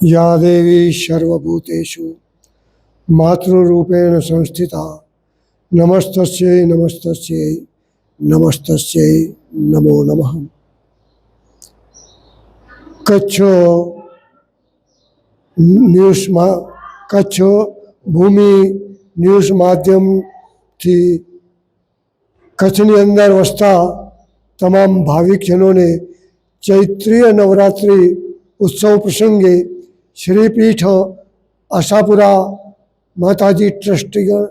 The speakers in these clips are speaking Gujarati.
યા દેવી સર્વભૂતેષુ માતૃરૂપેણ સંસ્થિતા નમસ્તસ્યૈ નમસ્તસ્યૈ નમસ્તસ્યૈ નમો નમઃ કચ્છ ન્યૂઝમાં કચ્છ ભૂમિ ન્યૂઝ માધ્યમથી કચ્છની અંદર વસતા તમામ ભાવિકજનોને ચૈત્રીય નવરાત્રિ ઉત્સવ પ્રસંગે શ્રીપીઠ આશાપુરા માતાજી ટ્રસ્ટીગણ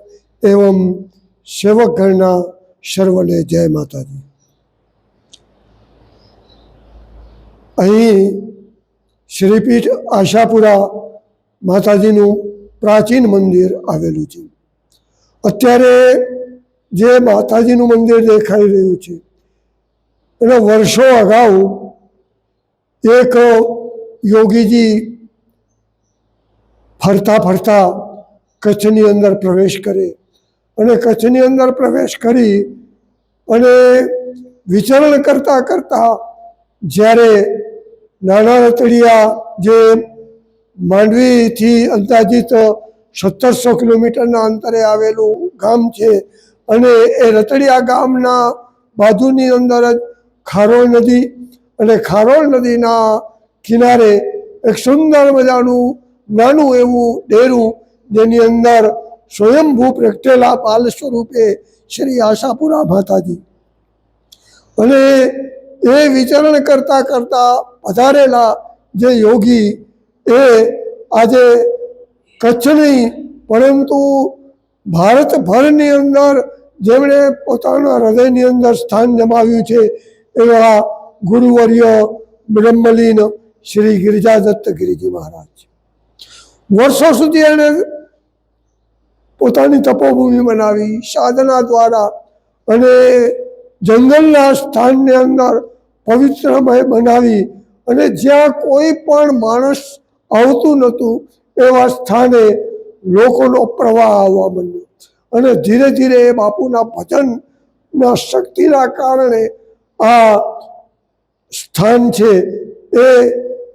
એવમ સેવકગણના સર્વને જય માતાજી અહીં શ્રીપીઠ આશાપુરા માતાજીનું પ્રાચીન મંદિર આવેલું છે। અત્યારે જે માતાજીનું મંદિર દેખાઈ રહ્યું છે, એના વર્ષો અગાઉ એક યોગીજી ફરતા ફરતા કચ્છની અંદર પ્રવેશ કરે અને કચ્છની અંદર પ્રવેશ કરી અને વિચરણ કરતાં કરતાં જ્યારે નાના રતડિયા જે માંડવીથી અંદાજિત સત્તરસો કિલોમીટરના અંતરે આવેલું ગામ છે અને એ રતડિયા ગામના બાજુની અંદર જ ખારોળ નદી અને ખારોળ નદીના કિનારે એક સુંદર મજાનું નાનું એવું ડેરું જેની અંદર સ્વયંભૂ પ્રગટેલા પાલ સ્વરૂપે શ્રી આશાપુરા માતાજી. અને એ વિચરણ કરતા કરતા પધારેલા જે યોગી એ આજે કચ્છ નહીં, પરંતુ ભારતભરની અંદર જેમણે પોતાના હૃદયની અંદર સ્થાન જમાવ્યું છે, એવા ગુરુવર્ય બ્રહ્મલીન શ્રી ગિરિજાદત્ત ગિરિજી મહારાજ. વર્ષો સુધી એણે પોતાની તપોભૂમિ બનાવી સાધના દ્વારા અને જંગલના સ્થાનની અંદર પવિત્રમય બનાવી અને જ્યાં કોઈ પણ માણસ આવતું નહોતું, એવા સ્થાને લોકોનો પ્રવાહ આવવા માંડ્યો. અને ધીરે ધીરે એ બાપુના ભજનના શક્તિના કારણે આ સ્થાન છે એ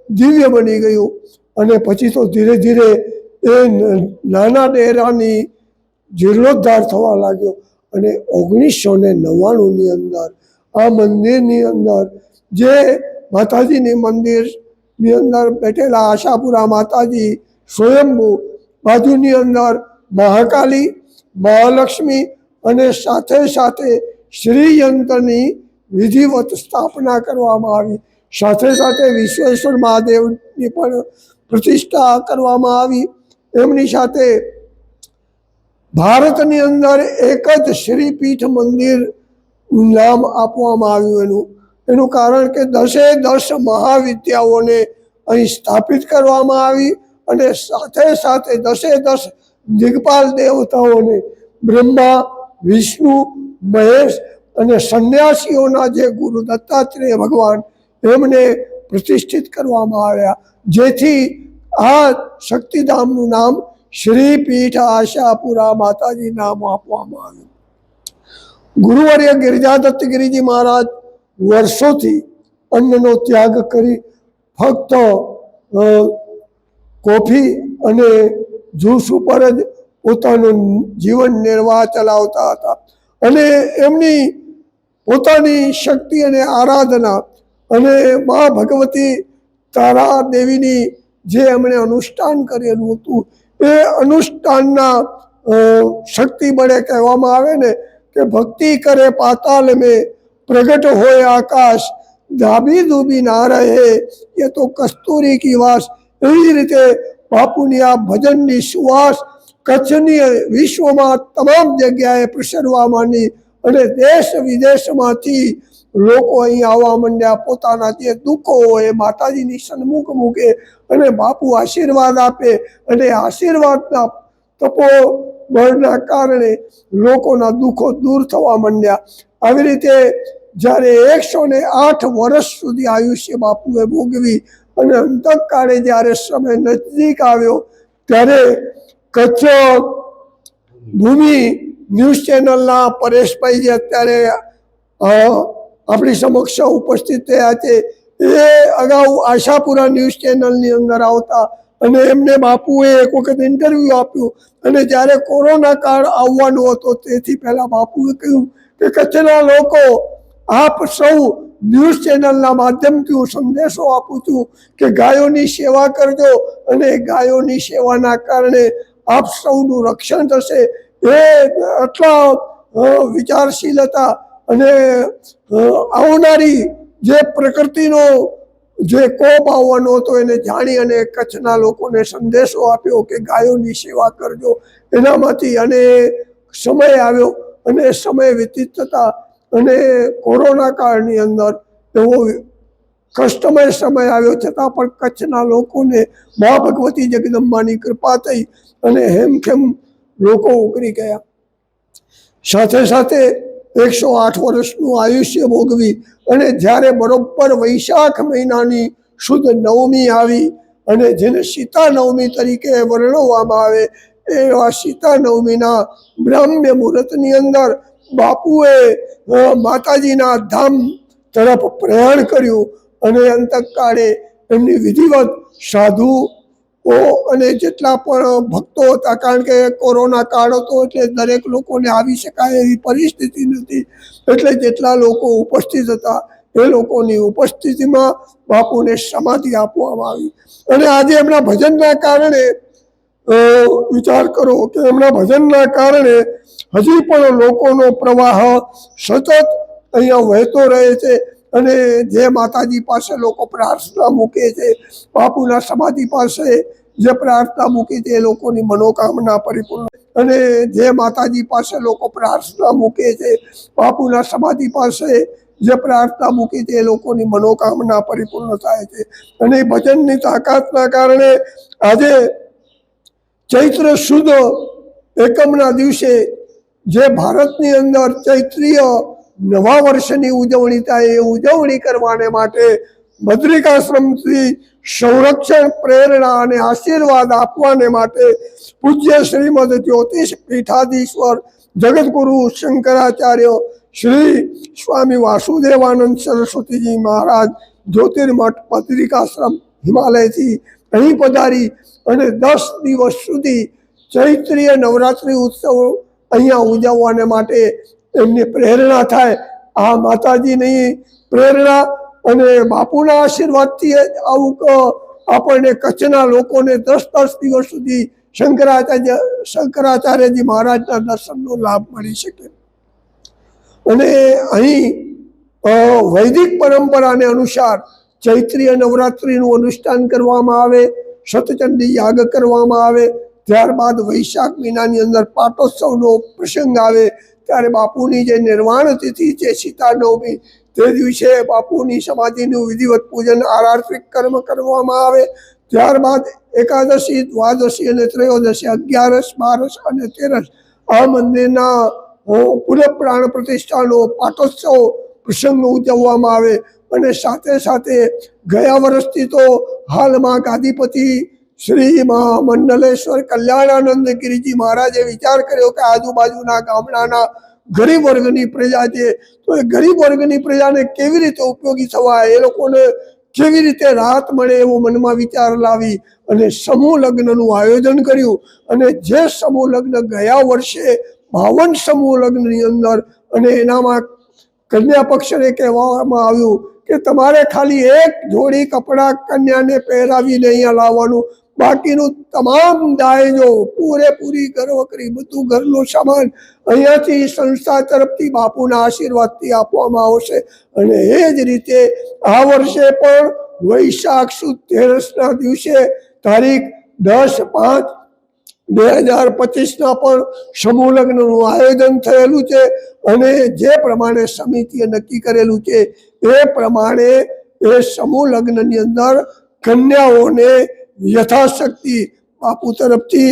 દિવ્ય બની ગયું. અને પછી તો ધીરે ધીરે એ નાના ડેરાની જીર્ણોદ્ધાર થવા લાગ્યો અને ઓગણીસો ને નવ્વાણુંની અંદર આ મંદિરની અંદર જે માતાજીની મંદિરની અંદર બેઠેલા આશાપુરા માતાજી સ્વયંભૂ બાજુની અંદર મહાકાલી, મહાલક્ષ્મી અને સાથે સાથે શ્રીયંત્રની વિધિવત સ્થાપના કરવામાં આવી. સાથે સાથે વિશ્વેશ્વર મહાદેવની પણ પ્રતિષ્ઠા કરવામાં આવી. એમની સાથે ભારતની અંદર એક જ શ્રીપીઠ મંદિર નામ આપવામાં આવ્યું એનું. એનું કારણ કે દસે દસ મહાવિદ્યાઓને અહીં સ્થાપિત કરવામાં આવી અને સાથે સાથે દસે દસ દિગ્પાલ દેવતાઓને બ્રહ્મા, વિષ્ણુ, મહેશ અને સંન્યાસીઓના જે ગુરુ દત્તાત્રેય ભગવાન એમને પ્રતિષ્ઠિત કરવામાં આવ્યા. જેથી આ શક્તિધામનું નામ શ્રીપીઠ આશાપુરા માતાજી નામ આપવામાં આવ્યું. ગુરુવર્ય ગિરિજાદત્ત ગિરિજી મહારાજ વર્ષોથી અન્નનો ત્યાગ કરી ફક્ત કોફી અને જ્યુસ ઉપર જ પોતાનું જીવન નિર્વાહ ચલાવતા હતા. અને એમની પોતાની શક્તિ અને આરાધના અને મા ભગવતી તારા દેવીની જે એમણે અનુષ્ઠાન કરેલું હતું, એ અનુષ્ઠાનના શક્તિ બળે કહેવામાં આવે ને કે ભક્તિ કરે પાતાલ મેં, પ્રગટ હોય આકાશ, ધાબી ધૂબી ના રહે, એ તો કસ્તુરી કી વાસ. એવી જ રીતે બાપુની આ ભજનની સુવાસ કચ્છની વિશ્વમાં તમામ જગ્યાએ પ્રસરવા માંડી અને દેશ વિદેશમાંથી લોકો અહીં આવવા માંડ્યા, પોતાના જે દુઃખો હોય માતાજીની સન્મુખ મૂકે અને બાપુ આશીર્વાદ આપે અને આશીર્વાદના તપો બળના કારણે લોકોના દુઃખો દૂર થવા માંડ્યા. આવી રીતે જ્યારે એકસો ને આઠ વર્ષ સુધી આયુષ્ય બાપુએ ભોગવી અને અંતકાળે જ્યારે સમય નજીક આવ્યો, ત્યારે કચ્છ ભૂમિ ન્યૂઝ ચેનલના પરેશભાઈ જે અત્યારે આપણી સમક્ષ ઉપસ્થિત થયા છે. એ અગાઉ આશાપુરા ન્યૂઝ ચેનલની અંદર આવતા અને એમને બાપુએ એક વખત ઇન્ટરવ્યૂ આપ્યું. અને જ્યારે કોરોના કાળ આવવાનો હતો, તેથી પહેલા બાપુએ કહ્યું કે કચ્છના લોકો, આપ સૌ ન્યૂઝ ચેનલના માધ્યમથી હું સંદેશો આપું છું કે ગાયોની સેવા કરજો અને ગાયોની સેવાના કારણે આપ સૌનું રક્ષણ થશે. એ આટલા વિચારશીલ હતા. અને આવનારી જે પ્રકૃતિનો જે કોપ આવવાનો હતો એને જાણી અને કચ્છના લોકોને સંદેશો આપ્યો કે ગાયોની સેવા કરજો. એનામાંથી અને સમય આવ્યો અને સમય વ્યતીત થતા અને કોરોના કાળની અંદર એવો કષ્ટમય સમય આવ્યો. છતાં પણ કચ્છના લોકોને મા ભગવતી જગદંબાની કૃપા થઈ અને હેમખેમ લોકો ઉકળી ગયા. સાથે સાથે એકસો આઠ વર્ષનું આયુષ્ય ભોગવી અને જ્યારે બરોબર વૈશાખ મહિનાની શુદ્ધ નવમી આવી અને જેને સીતા નવમી તરીકે વર્ણવવામાં આવે એવા સીતા નવમીના બ્રાહ્મ્ય મુહૂર્તની અંદર બાપુએ માતાજીના ધામ તરફ પ્રયાણ કર્યું અને અંતકાળે એમની વિધિવત સાધુ ઓ અને જેટલા પણ ભક્તો હતા, કારણ કે કોરોના કાળ હતો એટલે દરેક લોકોને આવી શકાય એવી પરિસ્થિતિ નથી એટલે જેટલા લોકો ઉપસ્થિત હતા, એ લોકોની ઉપસ્થિતિમાં બાપુને સમાધિ આપવામાં આવી. અને આજે એમના ભજનના કારણે વિચાર કરો કે એમના ભજનના કારણે હજી પણ લોકોનો પ્રવાહ સતત અહીંયા વહેતો રહે છે. અને જે માતાજી પાસે લોકો પ્રાર્થના મૂકે છે, બાપુના સમાધિ પાસે જે પ્રાર્થના મૂકી છે, એ લોકોની મનોકામના પરિપૂર્ણ. અને જે માતાજી પાસે લોકો પ્રાર્થના મૂકે છે, બાપુના સમાધિ પાસે જે પ્રાર્થના મૂકી છે, એ લોકોની મનોકામના પરિપૂર્ણ થાય છે. અને એ ભજનની તાકાતના કારણે આજે ચૈત્ર સુદ એકમના દિવસે જે ભારતની અંદર ચૈત્રીય નવા વર્ષની ઉજવણી થાય એ ઉજવણી કરવાને માટે બદ્રિકાશ્રમથી સંરક્ષણ, પ્રેરણા અને આશીર્વાદ આપવાને માટે પૂજ્ય શ્રીમદ જ્યોતિષ પીઠાધીશ્વર જગતગુરુ શંકરાચાર્ય શ્રી સ્વામી વાસુદેવાનંદ સરસ્વતીજી મહારાજ જ્યોતિર્મઠ પત્રિકાશ્રમ હિમાલયથી અહીં પધારી અને દસ દિવસ સુધી ચૈત્રીય નવરાત્રિ ઉત્સવ અહીંયા ઉજવવાને માટે એમની પ્રેરણા થાય. આ માતાજીની પ્રેરણા અને બાપુના આશીર્વાદથી આવું આપણને કચ્છના લોકોને દસ દસ દિવસ સુધી શંકરાચાર્ય, શંકરાચાર્યજી મહારાજના દર્શનનો લાભ મળી શકે. અને અહીં વૈદિક પરંપરાને અનુસાર ચૈત્રીય નવરાત્રિનું અનુષ્ઠાન કરવામાં આવે, સતચંડી યાગ કરવામાં આવે, ત્યારબાદ વૈશાખ મહિનાની અંદર પાટોત્સવનો પ્રસંગ આવે ત્યારે બાપુની જે નિર્વાણ તિથિ છે સીતા નવમી તે દિવસે બાપુની સમાધિનું વિધિવત પૂજન આરાર્થિક કર્મ કરવામાં આવે. ત્યારબાદ એકાદશી, દ્વાદશી અને ત્રયોદશી, અગિયારસ, બારસ અને તેરસ આ મંદિરના પુનઃ પ્રતિષ્ઠાનો પાટોત્સવ પ્રસંગ ઉજવવામાં આવે. અને સાથે સાથે ગયા વર્ષથી તો હાલમાં ગાદીપતિ શ્રી મહામંડલેશ્વર કલ્યાણાનંદ ગિરિજી મહારાજે વિચાર કર્યો કે આજુબાજુના ગામડાના ગરીબ વર્ગની પ્રજા છે, તો એ ગરીબ વર્ગની પ્રજાને કેવી રીતે ઉપયોગી થવાય? એ લોકોને કેવી રીતે રાહત મળે એવો મનમાં વિચાર લાવી અને સમૂહ લગ્નનું આયોજન કર્યું. અને જે સમૂહ લગ્ન ગયા વર્ષે બાવન સમૂહ લગ્નની અંદર અને એનામાં કન્યા પક્ષને કહેવામાં આવ્યું કે તમારે ખાલી એક જોડી કપડાં કન્યાને પહેરાવીને અહીંયા લાવવાનું બાકીનું તમામ દાયજો પૂરેપૂરી ઘરવકરી બધું ઘરનો સામાન અહીંયાથી સંસ્થા તરફથી બાપુના આશીર્વાદથી આપવામાં આવશે. અને એ જ રીતે આ વર્ષે પણ વૈશાખ સુદ તેરસના દિવસે તારીખ દસ પાંચ બે હજાર પચીસના પણ સમૂહ લગ્નનું આયોજન થયેલું છે. અને જે પ્રમાણે સમિતિએ નક્કી કરેલું છે એ પ્રમાણે એ સમૂહ લગ્નની અંદર કન્યાઓને યથાશક્તિ બાપુ તરફથી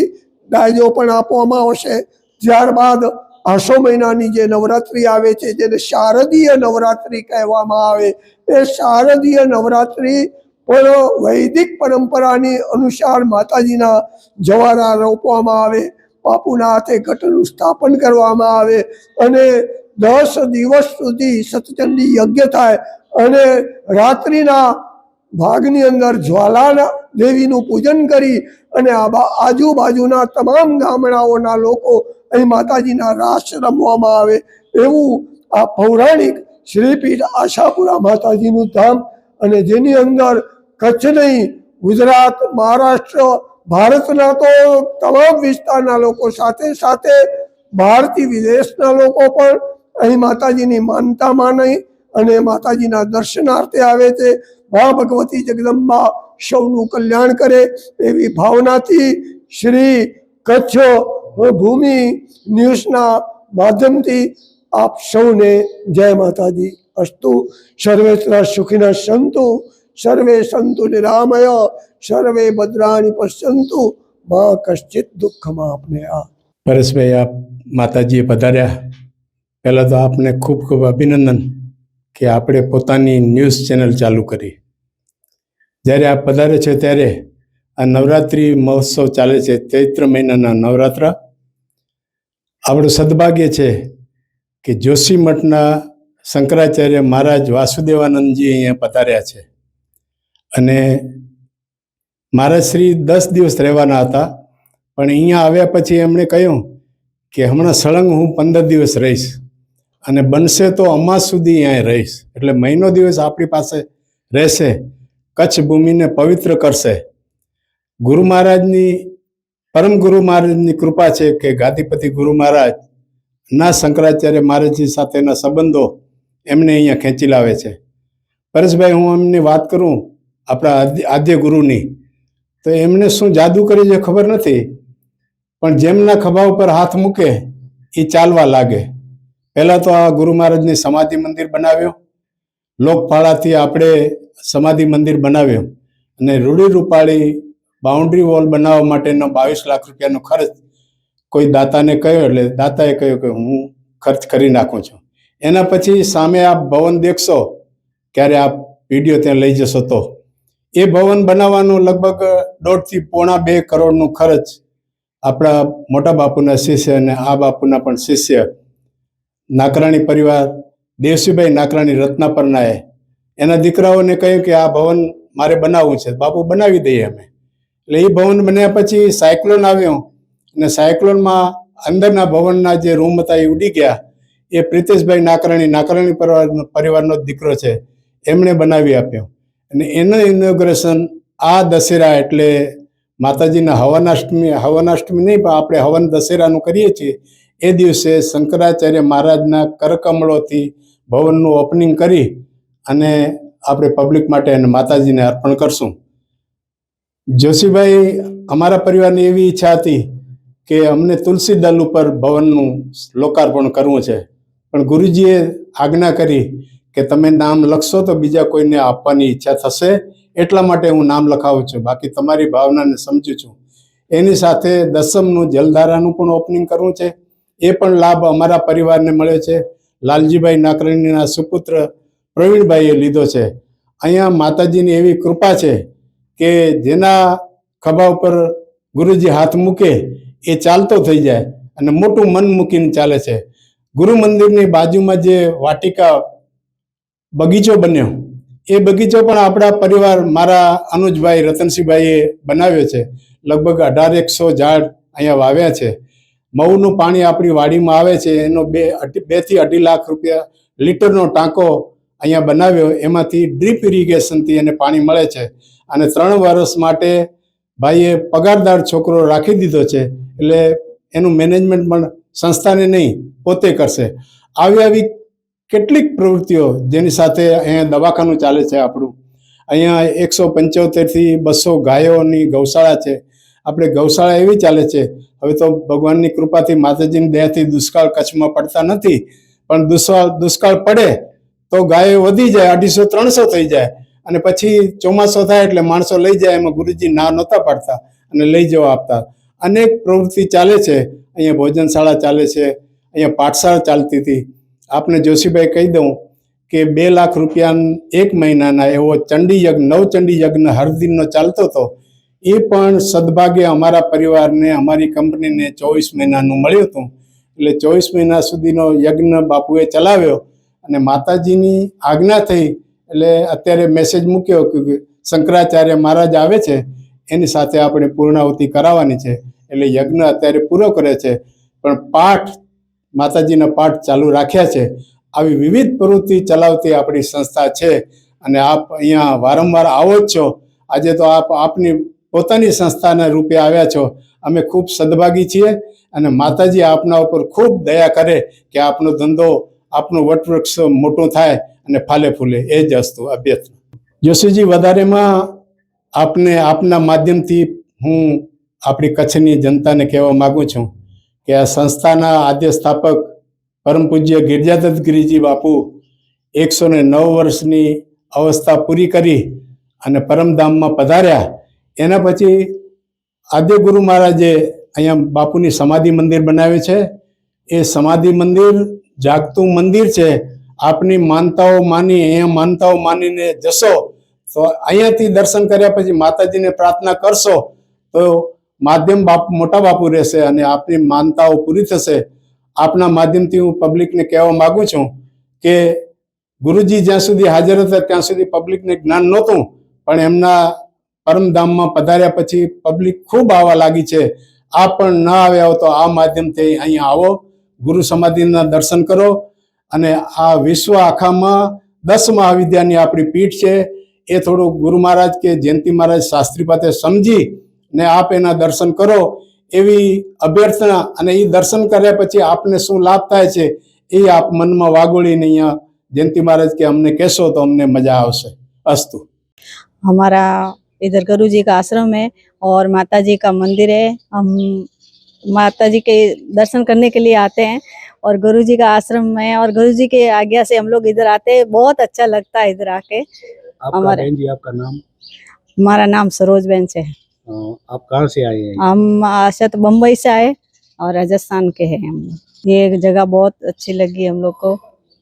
દાયજો પણ આપવામાં આવશે. ત્યારબાદ આસો મહિનાની જે નવરાત્રિ આવે છે, જેને શારદીય નવરાત્રિ કહેવામાં આવે, એ શારદીય નવરાત્રિ પણ વૈદિક પરંપરાની અનુસાર માતાજીના જવારા રોપવામાં આવે, બાપુના હાથે ઘટનું સ્થાપન કરવામાં આવે અને દસ દિવસ સુધી સતચંડી યજ્ઞ થાય અને રાત્રિના ભાગની અંદર જ્વાલા દેવીનું પૂજન કરી અને આજુબાજુના તમામ ગામડાઓના લોકો અહીં માતાજીના રાસ રમવામાં આવે એવું આ પૌરાણિક શ્રીપીઠ આશાપુરા માતાજીનું ધામ અને જેની અંદર કચ્છ નહીં, ગુજરાત, મહારાષ્ટ્ર, ભારતના તો તમામ વિસ્તારના લોકો સાથે સાથે ભારતીય વિદેશના લોકો પણ અહીં માતાજીની માનતા માની અને માતાજીના દર્શનાર્થે આવે છે. મા ભગવતી જગદંબા સૌનું કલ્યાણ કરે એવી ભાવનાથી શ્રી કચ્છ ભૂમિ ન્યૂઝના માધ્યમથી આપ સૌને જય માતાજી. અસ્તુ સર્વે સુખીના સંતુ, સર્વે સંતુ નિરામય, સર્વે ભદ્રાણી પશ્યંતુ, માં કશ્ચિત દુઃખમાં આપને આ. પરેશભાઈ, આપ માતાજીએ પધાર્યા. પહેલાં તો આપને ખૂબ ખૂબ અભિનંદન. કે આપણે પોતાની ન્યૂઝ ચેનલ ચાલુ કરી. જ્યારે આ પધારે છે ત્યારે આ નવરાત્રિ મહોત્સવ ચાલે છે, ચૈત્ર મહિનાના નવરાત્ર. આપણું સદભાગ્ય છે કે જોશી મઠના શંકરાચાર્ય મહારાજ વાસુદેવાનંદજી અહીંયા પધાર્યા છે. અને મહારાજ શ્રી દસ દિવસ રહેવાના હતા, પણ અહીંયા આવ્યા પછી એમણે કહ્યું કે હમણાં સળંગ હું પંદર દિવસ રહીશ. અને બનશે તો અમાસ સુધી અહીંયા રહીશ. એટલે મહિનો દિવસ આપણી પાસે રહેશે, કચ્છ ભૂમિને પવિત્ર કરશે. ગુરુ મહારાજની, પરમ ગુરુ મહારાજની કૃપા છે કે ગાદીપતિ ગુરુ મહારાજ ના શંકરાચાર્ય મહારાજજી સાથેના સંબંધો એમને અહીંયા ખેંચી લાવે છે. પરેશભાઈ, હું એમની વાત કરું આપણા આદ્ય ગુરુની. તો એમને શું જાદુ કરી છે ખબર નથી, પણ જેમના ખભા ઉપર હાથ મૂકે એ ચાલવા લાગે. પહેલા તો આ ગુરુ મહારાજની સમાધિ મંદિર બનાવ્યો. લોકફાળાથી આપણે સમાધિ મંદિર બનાવ્યો. અને રૂડી રૂપાળી બાઉન્ડ્રી વોલ બનાવવા માટેનો બાવીસ લાખ રૂપિયાનો ખર્ચ કોઈ દાતાને કહ્યો એટલે દાતાએ કહ્યું કે હું ખર્ચ કરી નાખું છું. એના પછી સામે આપ ભવન દેખશો, ક્યારે આપ વીડિયો ત્યાં લઈ જશો તો. એ ભવન બનાવવાનું લગભગ દોઢથી પોણા બે કરોડનું ખર્ચ આપણા મોટા બાપુના શિષ્ય અને આ બાપુના પણ શિષ્ય નાકરાણી પરિવાર, દેવસીભાઈ નાકરાણી રત્નાપરનાએ એના દીકરાઓને કહ્યું કે આ ભવન મારે બનાવવું છે, બાપુ બનાવી દઈએ અમે. એટલે એ ભવન બન્યા પછી સાયક્લોન આવ્યો અને સાયક્લોનમાં અંદરના ભવનના જે રૂમ હતા એ ઉડી ગયા. એ પ્રિતેશભાઈ નાકરાણી નાકરાણી પરિવાર પરિવારનો જ દીકરો છે, એમણે બનાવી આપ્યો. અને એનું ઇનોગ્રેશન આ દશેરા એટલે માતાજીના હવનાષ્ટમી હવનાષ્ટમી નહીં પણ આપણે હવન દશેરાનું કરીએ છીએ એ દિવસે શંકરાચાર્ય મહારાજના કરકમળોથી ભવનનું ઓપનિંગ કરી અને આપણે પબ્લિક માટે અને માતાજીને અર્પણ કરશું. જોશીભાઈ, અમારા પરિવારની એવી ઈચ્છા હતી કે અમને તુલસી દલ ઉપર ભવનનું લોકાર્પણ કરવું છે. પણ ગુરુજીએ આજ્ઞા કરી કે તમે નામ લખશો તો બીજા કોઈને આપવાની ઈચ્છા થશે. એટલા માટે હું નામ લખાવું છું. બાકી તમારી ભાવનાને સમજું છું. એની સાથે દસમનું જલધારાનું પણ ઓપનિંગ કરવું છે. એ પણ લાભ અમારા પરિવારને મળ્યો છે. લાલજીભાઈ નાકરણીના સુપુત્ર પ્રવીણભાઈએ લીધો છે. અહીંયા માતાજીની એવી કૃપા છે કે જેના ખભા ઉપર ગુરુજી હાથ મૂકે એ ચાલતો થઈ જાય અને મોટું મન મૂકીને ચાલે છે. ગુરુ મંદિરની બાજુમાં જે વાટિકા બગીચો બન્યો, એ બગીચો પણ આપણા પરિવાર મારા અનુજભાઈ રતનસિંહભાઈએ બનાવ્યો છે. લગભગ અઢાર એકસો ઝાડ અહીંયા વાવ્યા છે. મઉનું પાણી આપણી વાડીમાં આવે છે, એનો બે અઢી- બેથી અઢી લાખ રૂપિયા લીટરનો ટાંકો અહીંયા બનાવ્યો, એમાંથી ડ્રીપ ઇરિગેશનથી એને પાણી મળે છે. અને ત્રણ વર્ષ માટે ભાઈએ પગારદાર છોકરો રાખી દીધો છે, એટલે એનું મેનેજમેન્ટ પણ સંસ્થાને નહીં, પોતે કરશે. આવી આવી કેટલીક પ્રવૃત્તિઓ જેની સાથે અહીંયા દવાખાનું ચાલે છે આપણું. અહીંયા એકસો પંચોતેરથી બસો ગાયોની ગૌશાળા છે. આપણે ગૌશાળા એવી ચાલે છે. હવે તો ભગવાનની કૃપાથી માતાજીની દયાથી દુષ્કાળ કચ્છમાં પડતા નથી. પણ દુષ્કાળ દુષ્કાળ પડે તો ગાયો વધી જાય, અઢીસો, ત્રણસો થઈ જાય. અને પછી ચોમાસો થાય એટલે માણસો લઈ જાય, એમાં ગુરુજી ના નહોતા પાડતા અને લઈ જવા આપતા. અનેક પ્રવૃત્તિ ચાલે છે. અહીંયા ભોજનશાળા ચાલે છે, અહીંયા પાઠશાળા ચાલતી હતી. આપને જોશીભાઈ કહી દઉં કે બે લાખ રૂપિયા એક મહિનાના એવો ચંડી યજ્ઞ નવ ચંડી યજ્ઞ હરદિનનો ચાલતો હતો. એ પણ સદભાગ્ય અમારા પરિવારને, અમારી કંપનીને ચોવીસ મહિનાનું મળ્યું હતું. એટલે ચોવીસ મહિના સુધીનો યજ્ઞ બાપુએ ચલાવ્યો અને માતાજીની આજ્ઞા થઈ. એટલે અત્યારે મેસેજ મૂક્યો કે શંકરાચાર્ય મહારાજ આવે છે, એની સાથે આપણે પૂર્ણાહુતિ કરાવવાની છે. એટલે યજ્ઞ અત્યારે પૂરો કરે છે. પણ પાઠ, માતાજીના પાઠ ચાલુ રાખ્યા છે. આવી વિવિધ પ્રવૃત્તિ ચલાવતી આપણી સંસ્થા છે. અને આપ અહીંયા વારંવાર આવો જ છો. આજે તો આપ, આપની પોતાની સંસ્થાના રૂપે આવ્યા છો. અમે ખૂબ સદભાગી છીએ અને માતાજી આપના ઉપર ખૂબ દયા કરે કે આપનો ધંધો, આપનું વટવૃક્ષ મોટું થાય અને ફાલે ફૂલે. એ જ હસ્તુ અભ્યર્થના જોશીજી, વધારેમાં આપને, આપના માધ્યમથી હું આપણી કચ્છની જનતાને કહેવા માગું છું કે આ સંસ્થાના આદ્ય સ્થાપક પરમ પૂજ્ય ગિરજાદત્ત ગિરિજી બાપુ એકસો ને નવ વર્ષની અવસ્થા પૂરી કરી અને પરમધામમાં પધાર્યા. એના પછી આદ્ય ગુરુ મહારાજે અહીંયા બાપુની સમાધિ મંદિર બનાવ્યું છે. એ સમાધિ મંદિર જાગતું મંદિર છે. આપની માનતાઓ માની, અહીંયા માનતાઓ માનીને જશો, તો અહીંયાથી દર્શન કર્યા પછી માતાજીને પ્રાર્થના કરશો, તો માધ્યમ બાપ, મોટા બાપુ રહેશે અને આપની માનતાઓ પૂરી થશે. આપના માધ્યમથી હું પબ્લિકને કહેવા માગું છું કે ગુરુજી જ્યાં સુધી હાજર હતા ત્યાં સુધી પબ્લિકને જ્ઞાન નહોતું, પણ એમના પરમધામમાં પધાર્યા પછી પબ્લિક ખૂબ આવવા લાગી છે. આ પણ ન આવ્યા હો તો આ માધ્યમથી અહીંયા આવો. ગુરુ સમાધિના દર્શન કરો. અને આ વિશ્વ આખામાં દસ મહાવિદ્યાની આપણી પીઠ છે. એ થોડું ગુરુ મહારાજ કે જયંતિ મહારાજ શાસ્ત્રી પાસે સમજી ને આપ એના દર્શન કરો. એવી અભ્યર્થના અને એ દર્શન કર્યા પછી આપને શું લાભ થાય છે એ આપ મનમાં વાગોળીને અહીંયા જયંતિ મહારાજ કે અમને કહેશો તો અમને મજા આવશે. અસ્તુ. અમારા इधर गुरु जी का आश्रम है और माता जी का मंदिर है। हम माता जी के दर्शन करने के लिए आते हैं और गुरु जी का आश्रम है और गुरु जी के आज्ञा से हम लोग इधर आते हैं। बहुत अच्छा लगता है इधर आके। हमारे- जी आपका नाम? हमारा नाम सरोज बेन से है। आप कहाँ से आए हैं? हम आशा तो बम्बई से आए और राजस्थान के हैं हम। ये जगह बहुत अच्छी लगी हम लोग को।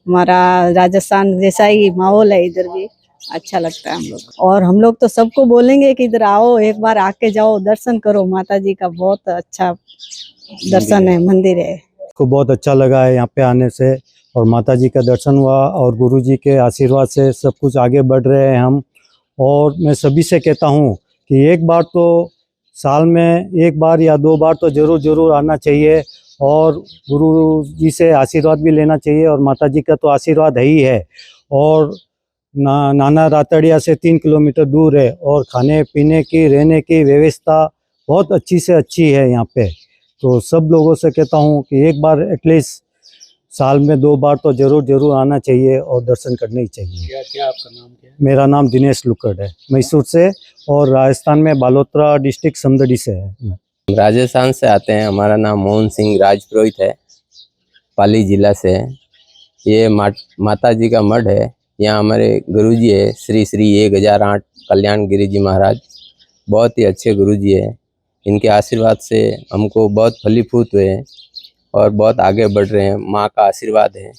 हमारा राजस्थान जैसा ही माहौल है इधर भी। अच्छा लगता है हम लोग। और हम लोग तो सबको बोलेंगे कि इधर आओ एक बार आके जाओ दर्शन करो। माता जी का बहुत अच्छा दर्शन है मंदिर है। को बहुत अच्छा लगा है यहाँ पे आने से। और माता जी का दर्शन हुआ और गुरु जी के आशीर्वाद से सब कुछ आगे बढ़ रहे हैं हम। और मैं सभी से कहता हूँ कि एक बार तो साल में एक बार या दो बार तो ज़रूर ज़रूर आना चाहिए। और गुरु जी से आशीर्वाद भी लेना चाहिए और माता जी का तो आशीर्वाद है ही है। और ना नाना रातड़िया से तीन किलोमीटर दूर है और खाने पीने की रहने की व्यवस्था बहुत अच्छी से अच्छी है यहाँ पे। तो सब लोगों से कहता हूँ कि एक बार एटलीस्ट साल में दो बार तो ज़रूर ज़रूर आना चाहिए और दर्शन करने ही चाहिए। क्या क्या आपका नाम क्या है? मेरा नाम दिनेश लुकड़ है। मैसूर से और राजस्थान में बालोतरा डिस्ट्रिक्ट समदड़ी से है। हम राजस्थान से आते हैं। हमारा नाम मोहन सिंह राजपुरोहित है। पाली जिला से है। ये मा, माता जी का मठ है। यहाँ हमारे गुरुजी है, श्री श्री एक हज़ार आठ कल्याण गिरी जी महाराज। बहुत ही अच्छे गुरुजी है। इनके आशीर्वाद से हमको बहुत फलीभूत हुए हैं और बहुत आगे बढ़ रहे हैं। माँ का आशीर्वाद है।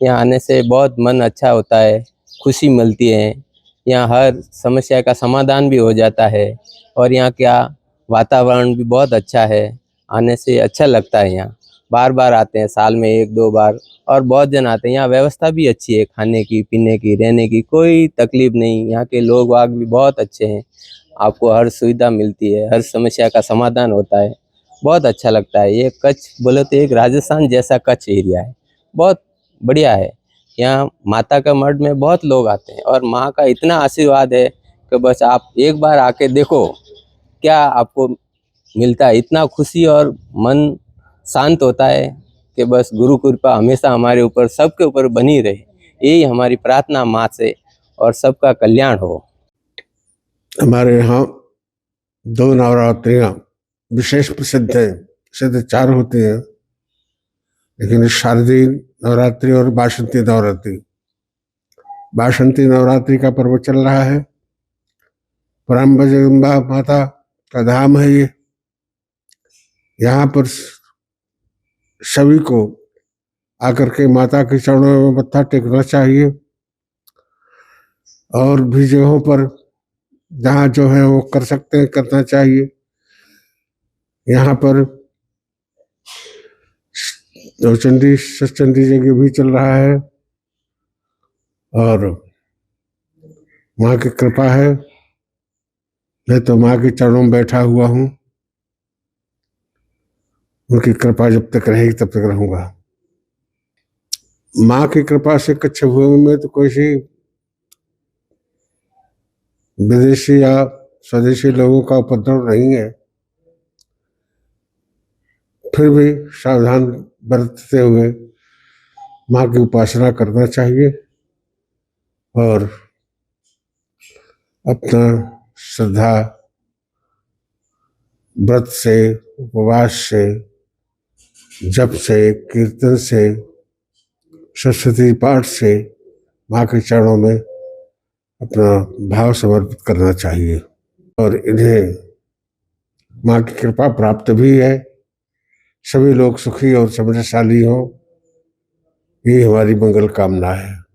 यहाँ आने से बहुत मन अच्छा होता है, खुशी मिलती है। यहाँ हर समस्या का समाधान भी हो जाता है और यहाँ क्या वातावरण भी बहुत अच्छा है। आने से अच्छा लगता है यहाँ। बार बार आते हैं, साल में एक दो बार। और बहुत जन आते हैं। यहाँ व्यवस्था भी अच्छी है, खाने की, पीने की, रहने की, कोई तकलीफ़ नहीं। यहाँ के लोग वाग भी बहुत अच्छे हैं। आपको हर सुविधा मिलती है, हर समस्या का समाधान होता है। बहुत अच्छा लगता है। ये कच्छ बोले तो एक राजस्थान जैसा कच्छ एरिया है। बहुत बढ़िया है। यहाँ माता का मठ में बहुत लोग आते हैं और माँ का इतना आशीर्वाद है कि बस आप एक बार आके देखो, क्या आपको मिलता है। इतना खुशी और मन शांत होता है कि बस गुरु कृपा हमेशा हमारे ऊपर, सबके ऊपर बनी रहे। यही हमारी प्रार्थना माँ से और सबका कल्याण हो। हमारे यहाँ दो नवरात्रियाँ विशेष प्रसिद्ध है, प्रसिद्ध चार होती हैं, लेकिन शारदीय नवरात्रि और बासंती नवरात्रि। बासंती नवरात्रि का पर्व चल रहा है। परम जगदम्बा माता का धाम है ये। यहाँ पर सभी को आकर के माता के चरणों में मत्था टेकना चाहिए। और भी जगहों पर जहाँ जो है वो कर सकते हैं, करना चाहिए। यहाँ पर नवचंडी सचंडी यज्ञ भी चल रहा है। और माँ की कृपा है। मैं तो माँ के चरणों में बैठा हुआ हूँ। उनकी कृपा जब तक रहेगी, तब तक रहूँगा। माँ की कृपा से कच्छ भूमि में तो कोई सी विदेशी या स्वदेशी लोगों का उपद्रव नहीं है। फिर भी सावधान बरतते हुए माँ की उपासना करना चाहिए और अपना श्रद्धा, व्रत से, उपवास से जप से, कीर्तन से, सरस्वती पाठ से माँ के चरणों में अपना भाव समर्पित करना चाहिए। और इन्हें माँ की कृपा प्राप्त भी है। सभी लोग सुखी और समृद्धशाली हों। ये हमारी मंगल कामना है।